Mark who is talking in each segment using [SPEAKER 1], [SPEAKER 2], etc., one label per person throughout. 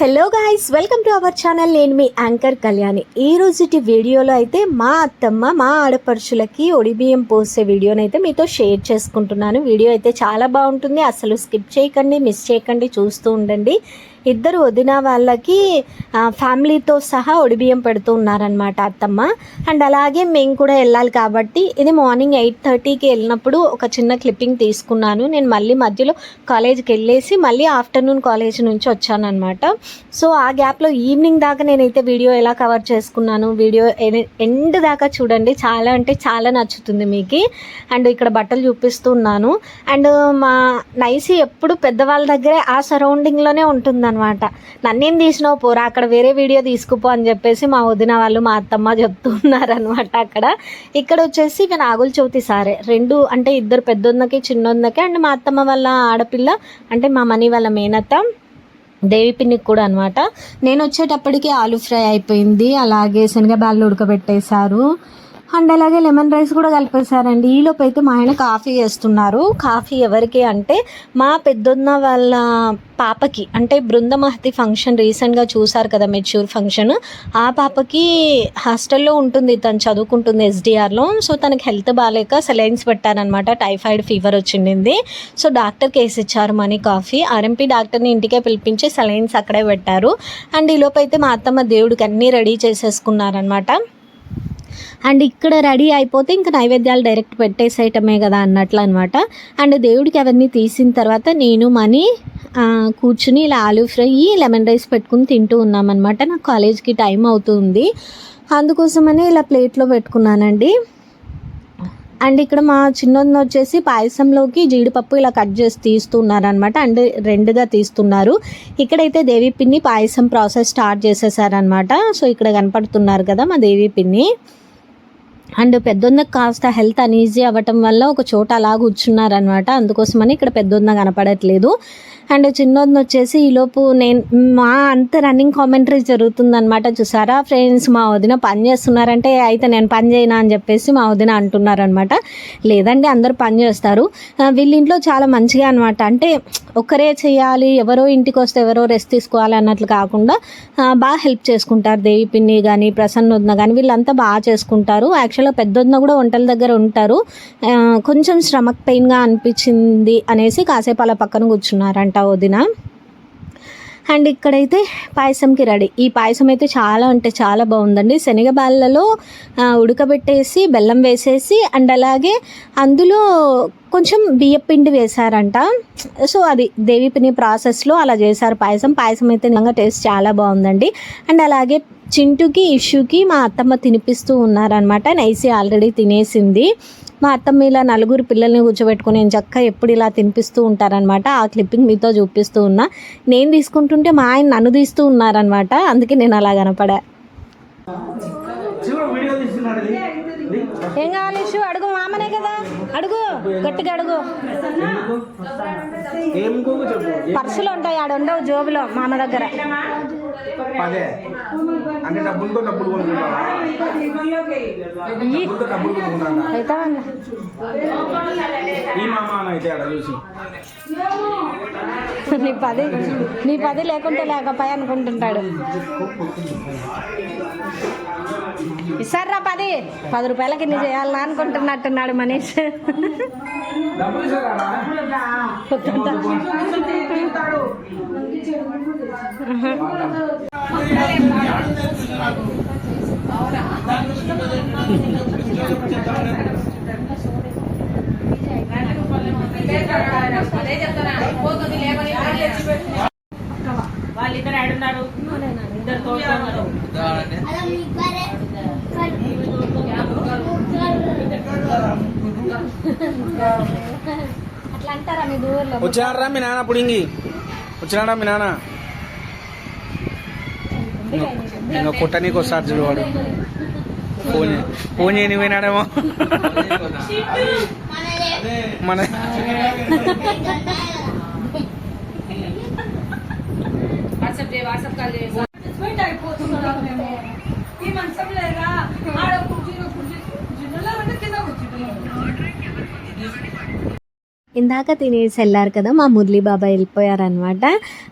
[SPEAKER 1] Hello guys welcome to our channel నేను మీ anchor Kalyani ఈ రోజుటి వీడియోలో అయితే మా అత్తమ్మ మా ఆడపడుచులకి ఒడిబియ్యం పోసే వీడియోనైతే మీతో షేర్ చేసుకుంటున్నాను. వీడియో అయితే చాలా బాగుంటుంది. అసలు స్కిప్ చేయకండి మిస్ చేయకండి చూస్తూ ఉండండి. ఇద్దరు వదిన వాళ్ళకి ఫ్యామిలీతో సహా ఒడిబియ్యం పెడుతూ ఉన్నారనమాట అత్తమ్మ. అండ్ అలాగే మేము కూడా వెళ్ళాలి కాబట్టి ఇది మార్నింగ్ ఎయిట్ థర్టీకి వెళ్ళినప్పుడు ఒక చిన్న క్లిప్పింగ్ తీసుకున్నాను. నేను మళ్ళీ మధ్యలో కాలేజ్కి వెళ్ళేసి మళ్ళీ ఆఫ్టర్నూన్ కాలేజ్ నుంచి వచ్చానమాట సో ఆ గ్యాప్లో ఈవినింగ్ దాకా నేనైతే వీడియో ఎలా కవర్ చేసుకున్నాను వీడియో ఎండ్ దాకా చూడండి. చాలా అంటే చాలా నచ్చుతుంది మీకు. అండ్ ఇక్కడ బట్టలు చూపిస్తున్నాను అండ్ మా నైసి ఎప్పుడు పెద్దవాళ్ళ దగ్గరే ఆ సరౌండింగ్లోనే ఉంటుందన్నమాట. నన్నేం తీసినావు? పోరా అక్కడ వేరే వీడియో తీసుకుపో అని చెప్పేసి మా వదిన వాళ్ళు మా అత్తమ్మ చెప్తున్నారనమాట అక్కడ. ఇక్కడ వచ్చేసి ఇవి నాగుల చవితి సారే. రెండు అంటే ఇద్దరు పెద్దొందకి చిన్నొందకి అండ్ మా అత్తమ్మ వాళ్ళ ఆడపిల్ల అంటే మా మనీ వాళ్ళ మేనత్త దేవి పిన్నికి కూడా అనమాట. నేను వచ్చేటప్పటికి ఆలు ఫ్రై అయిపోయింది. అలాగే శనగబాళ్ళు ఉడకబెట్టేశారు. అండ్ అలాగే లెమన్ రైస్ కూడా కలిపేశారండి. ఈలోపు అయితే మా ఆయన కాఫీ చేస్తున్నారు. కాఫీ ఎవరికి అంటే మా పెద్దన్న వాళ్ళ పాపకి అంటే బృందమహతి ఫంక్షన్ రీసెంట్గా చూసారు కదా మెచ్యూర్ ఫంక్షన్. ఆ పాపకి హాస్టల్లో ఉంటుంది తను చదువుకుంటుంది ఎస్డిఆర్లో. సో తనకి హెల్త్ బాగాలేక సెలైన్స్ పెట్టారనమాట టైఫాయిడ్ ఫీవర్ వచ్చిండింది. సో డాక్టర్ కేసు ఇచ్చారు మనీ కాఫీ. ఆర్ఎంపీ డాక్టర్ని ఇంటికే పిలిపించి సెలైన్స్ అక్కడే పెట్టారు. అండ్ ఈలోపు అయితే మా అత్తమ్మ దేవుడికి అన్నీ రెడీ చేసేసుకున్నారనమాట అండ్ ఇక్కడ రెడీ అయిపోతే ఇంకా నైవేద్యాలు డైరెక్ట్ పెట్టేసేయటమే కదా అన్నట్లు అనమాట అండ్ దేవుడికి అవన్నీ తీసిన తర్వాత నేను మనీ కూర్చుని ఇలా ఆలూ ఫ్రై లెమన్ రైస్ పెట్టుకుని తింటూ ఉన్నామన్నమాట. నాకు కాలేజ్కి టైం అవుతుంది. అందుకోసమనే ఇలా ప్లేట్లో పెట్టుకున్నానండి. అండ్ ఇక్కడ మా చిన్నోదిన వచ్చేసి పాయసంలోకి జీడిపప్పు ఇలా కట్ చేసి తీస్తున్నారు అనమాట అండ్ రెండుగా తీస్తున్నారు. ఇక్కడైతే దేవి పిన్ని పాయసం ప్రాసెస్ స్టార్ట్ చేసేసారనమాట సో ఇక్కడ కనపడుతున్నారు కదా మా దేవి పిన్ని. అండ్ పెద్దొందకు కాస్త హెల్త్ అనీజీ అవ్వటం వల్ల ఒక చోట అలా కూర్చున్నారనమాట అందుకోసమని ఇక్కడ పెద్దొంద కనపడట్లేదు. అండ్ చిన్నొంద వచ్చేసి ఈలోపు నేను మా అంత రన్నింగ్ కామెంటరీ జరుగుతుందనమాట చూసారా ఫ్రెండ్స్ మా వదిన పని చేస్తున్నారంటే అయితే నేను పని చేయనా? అని చెప్పేసి మా వదిన అంటున్నారనమాట లేదండి అందరూ పని చేస్తారు. వీళ్ళింట్లో వీళ్ళ ఇంట్లో చాలా మంచిగా అనమాట అంటే ఒక్కరే చేయాలి ఎవరో ఇంటికి వస్తే ఎవరో రెస్ట్ తీసుకోవాలి అన్నట్లు కాకుండా బాగా హెల్ప్ చేసుకుంటారు. దేవి పిన్ని కానీ ప్రసన్న వదిన కానీ వీళ్ళంతా బాగా చేసుకుంటారు. యాక్చువల్ పెద్ద వదిన కూడా వంటల దగ్గర ఉంటారు. కొంచెం స్టమక్ పెయిన్గా అనిపించింది అనేసి కాసేపు అలా పక్కన కూర్చున్నారంట వదిన అండ్ ఇక్కడైతే పాయసంకి రెడీ. ఈ పాయసం అయితే చాలా అంటే చాలా బాగుందండి. శనగబాళ్ళలో ఉడకబెట్టేసి బెల్లం వేసేసి అండ్ అలాగే అందులో కొంచెం బియ్యపిండి వేశారంట. సో అది దేవి పిని ప్రాసెస్లో అలా చేశారు పాయసం. పాయసం అయితే నిజంగా టేస్ట్ చాలా బాగుందండి. అండ్ అలాగే చింటుకి ఇష్యూకి మా అత్తమ్మ తినిపిస్తూ ఉన్నారనమాట నైసి ఆల్రెడీ తినేసింది. మా అత్తమ్మ ఇలా నలుగురు పిల్లల్ని కూర్చోబెట్టుకుని నేను చక్క ఎప్పుడు ఇలా తినిపిస్తూ ఉంటారనమాట ఆ క్లిప్పింగ్ మీతో చూపిస్తూ ఉన్నా. నేను తీసుకుంటుంటే మా ఆయన నన్ను తీస్తూ ఉన్నారనమాట అందుకే నేను అలా కనపడా. ఏం కావాలి ఇష్యూ అడుగు మామనే కదా. అడుగు గట్టిగా అడుగు. పర్సులు ఉంటాయి ఆడ ఉండవు జోబులో మామ దగ్గర.
[SPEAKER 2] పదే. అంటే డబ్బులతో డబ్బులు డబ్బులతో డబ్బులు కొనుక్కుంటానా?
[SPEAKER 1] అయితే
[SPEAKER 2] ఈ మామ అయితే ఆడ చూసి.
[SPEAKER 1] నీ పది నీ పది లేకుంటే లేకపోయి అనుకుంటుంటాడు. ఇస్తారా పది? పది రూపాయలకి ఇన్ని చేయాలని అనుకుంటున్నట్టున్నాడు మనీష్.
[SPEAKER 2] అవునా
[SPEAKER 1] పొద్దుంతా.
[SPEAKER 3] వాళ్ళిద్దరు ఆడున్నారు ఇద్దరు తోడుతున్నారు
[SPEAKER 2] వచ్చినారా మీ నాన్న పుడింగి వచ్చినాడా మీ నాన్న? ఇంకా కొట్టనీకి వస్తాడు చూడు వాడు. ఫోన్ ఫోన్ చేయని పోయినాడేమో మన
[SPEAKER 3] వాట్సాప్ చేయి వాట్సాప్ కాల్ చేసి
[SPEAKER 4] ఈ మంచం లేదా ఆడ
[SPEAKER 1] ఇందాక తినేసి వెళ్ళారు కదా మా మురళీ బాబాయ్ వెళ్ళిపోయారనమాట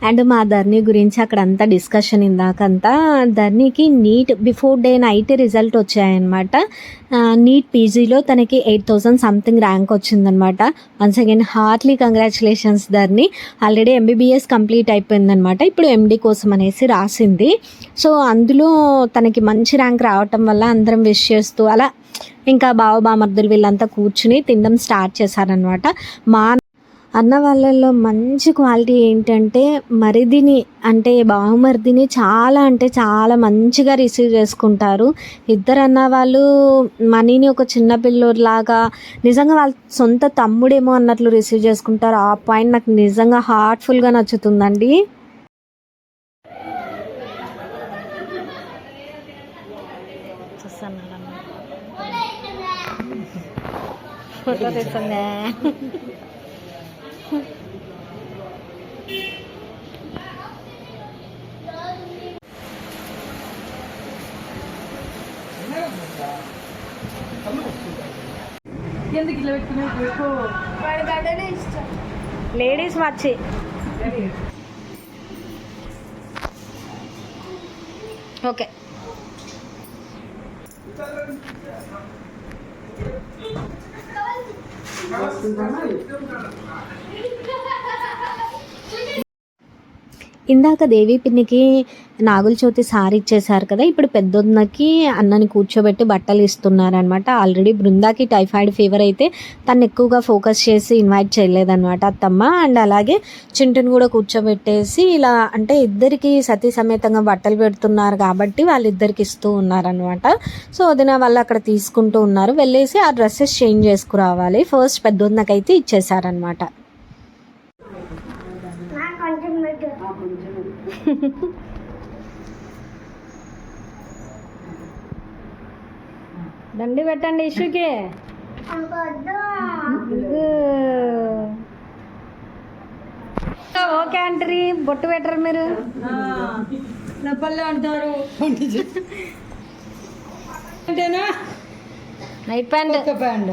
[SPEAKER 1] అండ్ మా ధర్ని గురించి అక్కడ అంతా డిస్కషన్ ఇందాకంతా. ధర్నికి NEET before day night result వచ్చాయన్నమాట. నీట్ పీజీలో తనకి ఎయిట్ థౌసండ్ సంథింగ్ ర్యాంక్ వచ్చిందనమాట once again heartly congratulations Dharni. Already MBBS complete అయిపోయిందనమాట ఇప్పుడు ఎండి కోసం అనేసి రాసింది. సో అందులో తనకి మంచి ర్యాంక్ రావటం వల్ల అందరం విష్ చేస్తూ అలా ఇంకా బావ బామర్దులు వీళ్ళంతా కూర్చుని తినడం స్టార్ట్ చేశారనమాట మా అన్న వాళ్ళల్లో మంచి క్వాలిటీ ఏంటంటే మరిదిని అంటే బావమరిదిని చాలా అంటే చాలా మంచిగా రిసీవ్ చేసుకుంటారు. ఇద్దరు అన్న వాళ్ళు మనీని ఒక చిన్న లాగా నిజంగా వాళ్ళ సొంత తమ్ముడేమో అన్నట్లు రిసీవ్ చేసుకుంటారు. ఆ పాయింట్ నాకు నిజంగా హార్ట్ఫుల్గా నచ్చుతుందండి. ఫోటో తెస్తుందే
[SPEAKER 4] ఎందుకు పెట్టుకున్నావు
[SPEAKER 1] లేడీస్ వచ్చి ఓకే 你在哪里？ఇందాక దేవి పిన్నికి నాగుల చవితి సారీ ఇచ్చేశారు కదా ఇప్పుడు పెద్దొన్నకి అన్నని కూర్చోబెట్టి బట్టలు ఇస్తున్నారనమాట ఆల్రెడీ బృందాకి టైఫాయిడ్ ఫీవర్ అయితే తను ఎక్కువగా ఫోకస్ చేసి ఇన్వైట్ చేయలేదన్నమాట అత్తమ్మ. అండ్ అలాగే చింటుని కూడా కూర్చోబెట్టేసి ఇలా అంటే ఇద్దరికి సతీ సమేతంగా బట్టలు పెడుతున్నారు కాబట్టి వాళ్ళిద్దరికి ఇస్తూ ఉన్నారనమాట సో వదిన వాళ్ళు అక్కడ తీసుకుంటూ ఉన్నారు. వెళ్ళేసి ఆ డ్రెస్సెస్ చేంజ్ చేసుకురావాలి. ఫస్ట్ పెద్దొన్నకైతే ఇచ్చేసారనమాట దండి పెట్టండి ఇష్యూకి. ఓకే అంటారు బొట్టు పెట్టరు మీరు?
[SPEAKER 4] నా పల్లె అంటారు అంటేనా
[SPEAKER 1] నైట్ ప్యాంట్.
[SPEAKER 4] ప్యాంట్.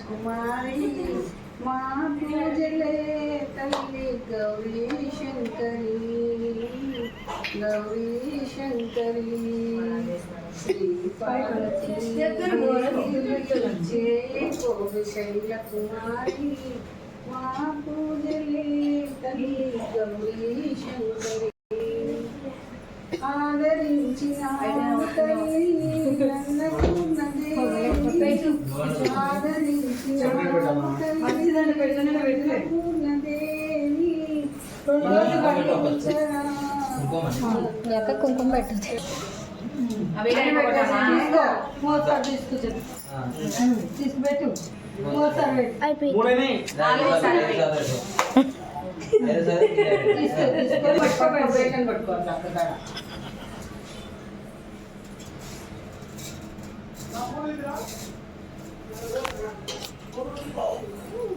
[SPEAKER 4] కుమారి మా పూజలే తల్లి గౌరీ శంకరి గౌరీ శంకరి శైల కుమారి మా పూజలే తల్లి గౌరీ శంకరి ఆదరించిన తల్లి నన్నకున్న దేవి ఆదరించిన తల్లి నన్నకున్న దేవి ప్రబోధించరా.
[SPEAKER 1] యొక్క కుంకుమ పెట్టదు
[SPEAKER 4] తీసుకో మోస్తారు తీసుకొచ్చు తీసుకుపెట్టు మోస్తారు పెట్టు తీసుకో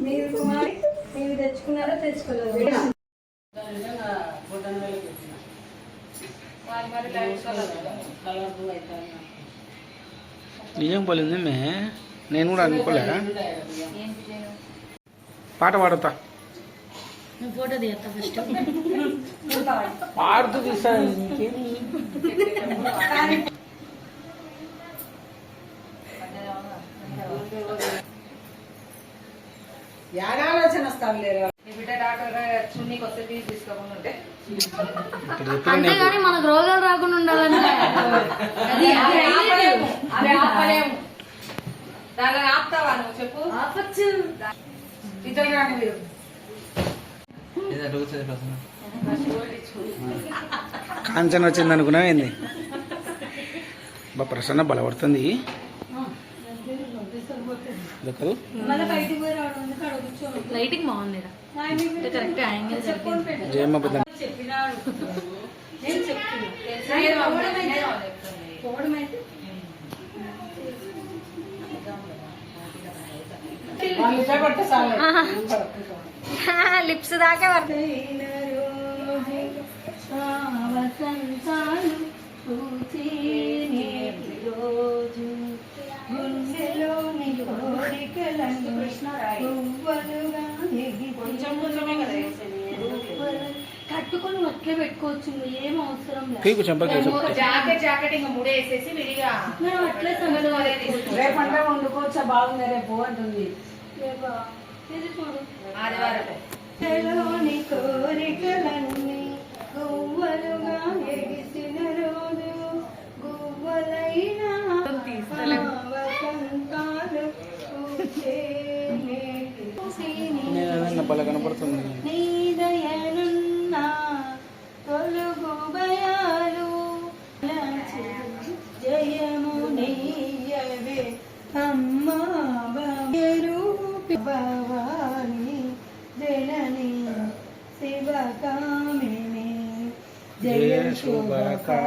[SPEAKER 4] మీరు కుమారి మీరు తెచ్చుకున్నారా తెచ్చుకోలేదు
[SPEAKER 2] నిజం పోలింది మే. నేను కూడా అనుకోలే. పాట పాడతా.
[SPEAKER 3] ఫోటో తీయత్తా ఫస్ట్
[SPEAKER 2] పాడుతూ తీస్తాను
[SPEAKER 3] అంతేగాని మనకు రోగాలు రాకుండా ఉండాలని ఆపుతావా నువ్వు చెప్పు. ఆపచ్చు. ఇద్దరు మీరు.
[SPEAKER 2] కాంచన వచ్చింది అనుకున్నావు ఏంది? బా ప్రసన్న బలపడుతుంది. ఇది కదూ
[SPEAKER 4] మళ్ళీ బయటికి పోయి రావడం ఎందుకు అక్కడ కూర్చోను
[SPEAKER 3] లైటింగ్ బాగుంది కరెక్ట్ యాంగిల్
[SPEAKER 2] జయమ్మ పెద్ద
[SPEAKER 3] లిప్స్ దాకే
[SPEAKER 4] రోజు. కట్టుకొని అట్లే పెట్టుకోవచ్చు ఏం అవసరం లేదు
[SPEAKER 3] జాకెట్ జాకెట్ ఇంకా మూడే వేసేసి విడిగా.
[SPEAKER 4] అట్లే రేపంటే వండుకోవచ్చా. బాగుంది రేపు అంటుంది. ఇది చూడు.
[SPEAKER 3] ఆదివారం.
[SPEAKER 4] కోరికలన్నీ గువ్వలుగా ఎగిసిన రోజు గువ్వలైన
[SPEAKER 2] నేను బల కనపడుతుంది.
[SPEAKER 4] జయము నీయవే అమ్మా రూపి భవాని జనని శివకామిని జయ శుభకా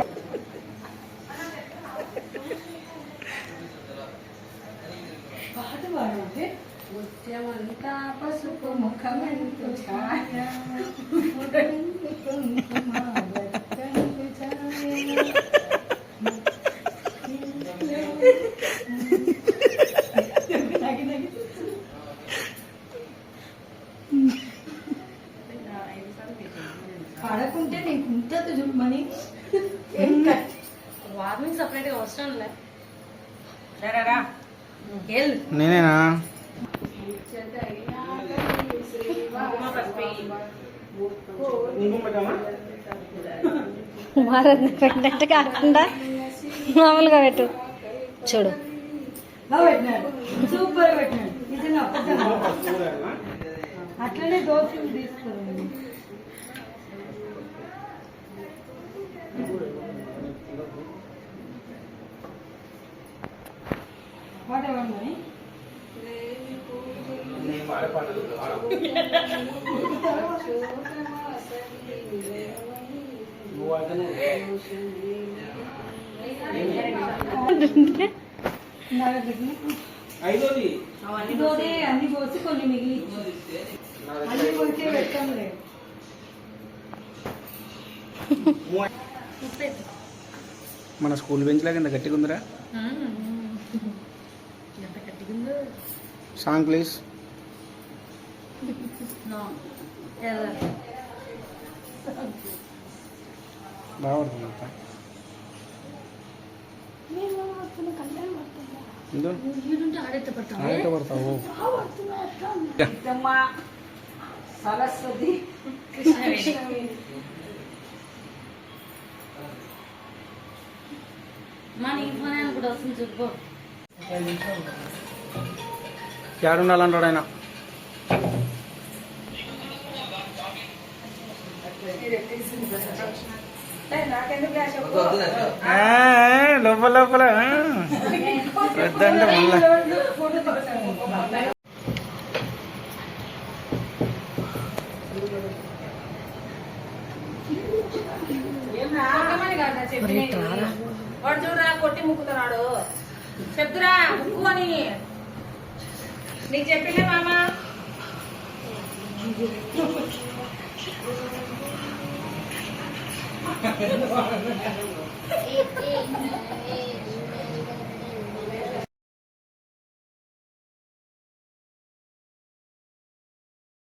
[SPEAKER 4] ముత్యమంతా పసుపు ముఖమెంతు ఛాయ ముఖమెంతు కుంకుమ బతుకంతు ఛాయ నగి నగి పాడకుంటే నీకు ఉంటుంది చూడమని ఏం కట్
[SPEAKER 3] వార్నింగ్ సపరేట్ గా అవసరం లే రా వెళ్ళు
[SPEAKER 2] నేనేనా
[SPEAKER 1] మారదు పెట్టినట్టు కాకుండా మామూలుగా పెట్టు చూడు
[SPEAKER 4] సూపర్ అట్లనే దోశలు తీసుకోండి పాట ఏమన్నా
[SPEAKER 2] ఐదోది.
[SPEAKER 4] అన్ని పోసి కొన్ని మిగిలి అన్ని పెట్టంలే.
[SPEAKER 2] మన స్కూల్ బెంచ్ లాగా గట్టిగా ఉందిరా? సాంగ్ ప్లీజ్
[SPEAKER 3] నో
[SPEAKER 2] బాగా పడుతుంది అంతా ఇందు
[SPEAKER 3] వీడుంటే ఆడైతే పడతావు
[SPEAKER 2] ఆడితే పడతావు
[SPEAKER 4] ఇదమ్మ సరస్వతి
[SPEAKER 3] కృష్ణవేణి. మా నీ ఫోన్ ఆయన కూడా వస్తుంది చెప్పు
[SPEAKER 2] ఏడుండాలంటాడు ఆయన
[SPEAKER 4] నాకెందుకు క్లాస్
[SPEAKER 2] ఆ, లోపల లోపల. వద్దంటే మళ్ళా.
[SPEAKER 3] వాడు చూడరా కొట్టి ముక్కుతున్నాడు చెప్తురా ముక్కు అని నీకు చెప్పిందే మామ